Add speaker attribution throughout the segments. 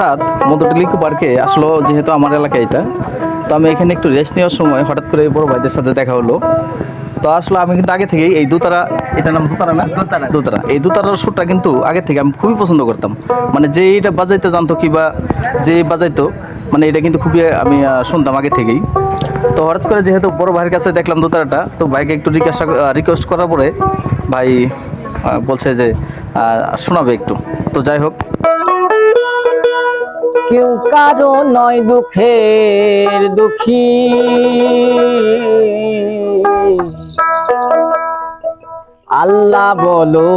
Speaker 1: হঠাৎ মধুটলিকু পার্কে আসলো যেহেতু আমার এলাকা এটা তো আমি এখানে একটু রেস্ট নেওয়ার সময় হঠাৎ করে এই বড় ভাইদের সাথে দেখা হলো। তো আসলে আমি কিন্তু আগে থেকেই এই দুতারা এটার নাম দুতারা না?
Speaker 2: দোতারা।
Speaker 1: দুতারা। এই দুতারার সুরটা কিন্তু আগে থেকে আমি খুবই পছন্দ করতাম। মানে যে এটা বাজাইতে জানতো কিবা যে বাজাইতো মানে এটা কিন্তু খুবই আমি শুনতাম আগে থেকেই। তো হঠাৎ করে যেহেতু বড় ভাইয়ের কাছে দেখলাম দোতারাটা তো ভাইকে একটু রিকোয়েস্ট রিকোয়েস্ট করার পরে ভাই বলছে যে শোনাবে একটু। তো যাই হোক।
Speaker 2: কেউ কারও নয় দুঃখের দুঃখী। আল্লাহ বলো,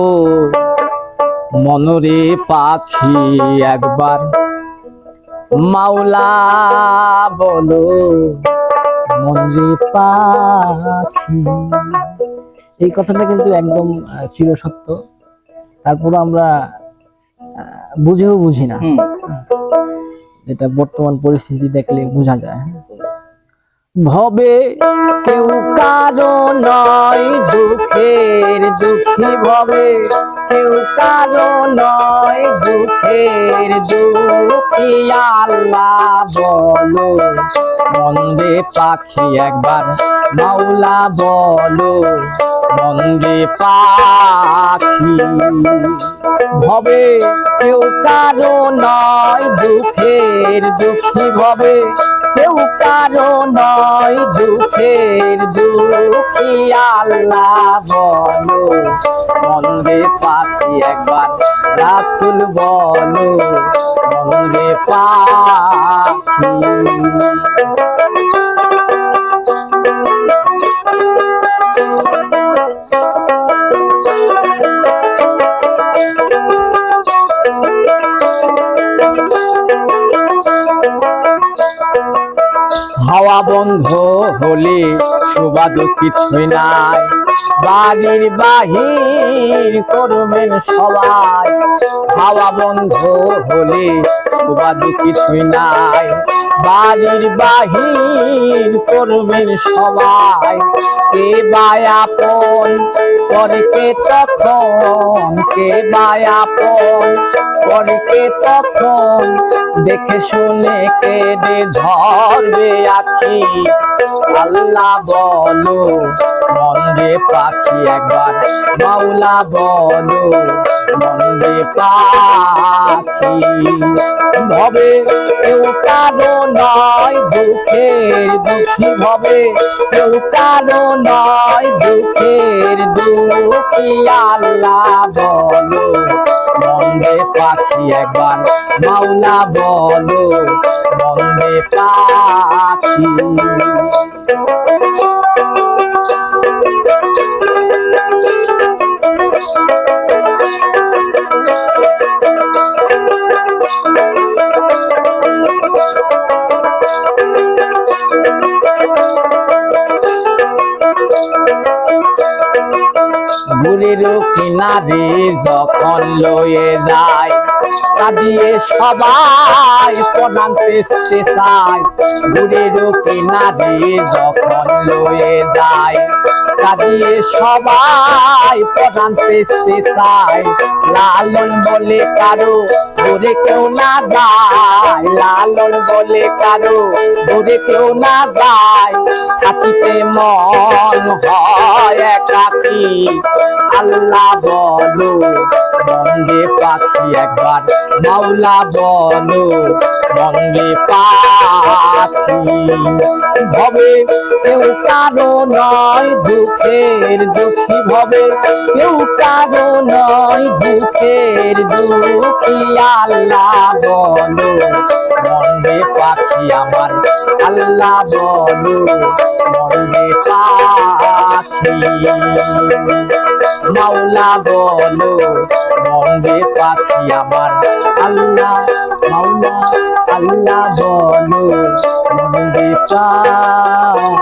Speaker 2: মনরে পাখি একবার। মাওলা বলো, মনরে পাখি। এই কথাটা কিন্তু একদম চিরসত্য। তারপর আমরা বুঝেও বুঝি না। যেটা বর্তমান পরিস্থিতি দেখলে বোঝা যায়। ভবে কেউ কারও নয়, দুঃখের দুঃখী ভবে কেউ কারও নয়, দুঃখের দুঃখী আল্লাহ বলো। মন্দে পাখি একবার, মাওলা বলো। মন্দে পাখি। ভবে। কেউ কারও নয় দুঃখের দুঃখী ভবে। কেউ কারও নয় দুঃখের দুঃখী আল্লাহ বলো। মন্দে পাখি একবার রাসুল বলো। মন্দে পাখি হাওয়া বন্ধ হলে সুবাদ কিছুই নাই। বাড়ির বাহির করবেন সবাই। হাওয়া বন্ধ হলে সুবাদ কিছুই নাই। বাড়ির বাহির করবেন সবাই। কে বায়াপন পরে কে তখন, কে বায়াপন পরে তখন দেখে শুনে কেঁদে ঝরবে আখি। আল্লাহ বলো মন্দে পাখি একবার, মাওলা বলো মন্দে পাখি। ভবে কেউ কারও নয় দুঃখের দুঃখী, ভবে কেউ কারও নয় দুঃখের দুঃখী। আল্লাহ বলো মন্দে পাখি একবার। মাওলা বলো বম্বে পাখি। গুরের কিনারে যখন লয়ে যায়, কাঁদিয়ে সবাই প্রণাম পেতে চায়। গুরের কিনারে যখন লয়ে যায় কাঁদিয়ে সবাই প্রধান পেস্তে চাই লালন বলে কারও দূরে কেউ না যায়। লালন বলে কারও দূরে কেউ না যায়। থাকিতে মন হয় একাকি। আল্লাহ বলো বন্দে পাখি একবার। মাওলা বলো বন্দে পাখি। ভবে কেউ কারও নয় দুঃখের দুঃখী, ভবে কেউ কারও নয় দুঃখের দুঃখী। আল্লাহ বলো বন্দে পাখি আমার। আল্লাহ বলো বন্দে পাখি। মাওলা বলো বন্দে পাখি আমার আল্লাহ মাওলা আল্লাহ বলো বন্দে পাখি।